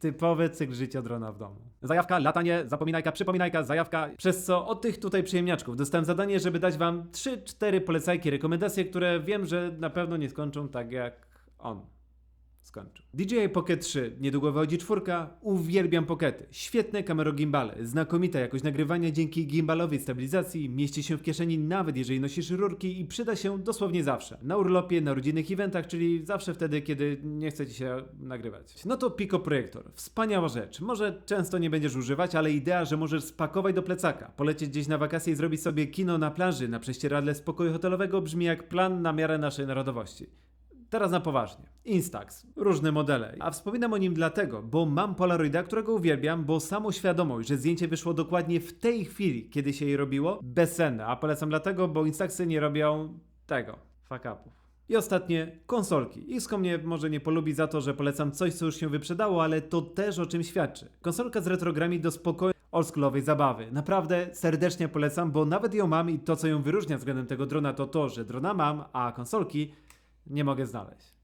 Typowy cykl życia drona w domu. Zajawka, latanie, zapominajka, przypominajka, zajawka. Przez co od tych tutaj przyjemniaczków dostałem zadanie, żeby dać wam 3-4 polecajki, rekomendacje, które wiem, że na pewno nie skończą tak jak on skończył. DJI Pocket 3, niedługo wychodzi czwórka, uwielbiam Pockety. Świetne kamerogimbale, znakomita jakość nagrywania dzięki gimbalowej stabilizacji, mieści się w kieszeni nawet jeżeli nosisz rurki i przyda się dosłownie zawsze. Na urlopie, na rodzinnych eventach, czyli zawsze wtedy, kiedy nie chce ci się nagrywać. No to Pico Projektor, wspaniała rzecz. Może często nie będziesz używać, ale idea, że możesz spakować do plecaka, polecieć gdzieś na wakacje i zrobić sobie kino na plaży, na prześcieradle z pokoju hotelowego brzmi jak plan na miarę naszej narodowości. Teraz na poważnie. Instax. Różne modele. A wspominam o nim dlatego, bo mam Polaroida, którego uwielbiam, bo samą świadomość, że zdjęcie wyszło dokładnie w tej chwili, kiedy się je robiło, bezcenne. A polecam dlatego, bo Instaxy nie robią tego. Fuck upów. I ostatnie, konsolki. Xko mnie może nie polubi za to, że polecam coś, co już się wyprzedało, ale to też o czym świadczy. Konsolka z retrogrami do spokojnej, oldschoolowej zabawy. Naprawdę serdecznie polecam, bo nawet ją mam i to, co ją wyróżnia względem tego drona, to to, że drona mam, a konsolki nie mogę znaleźć.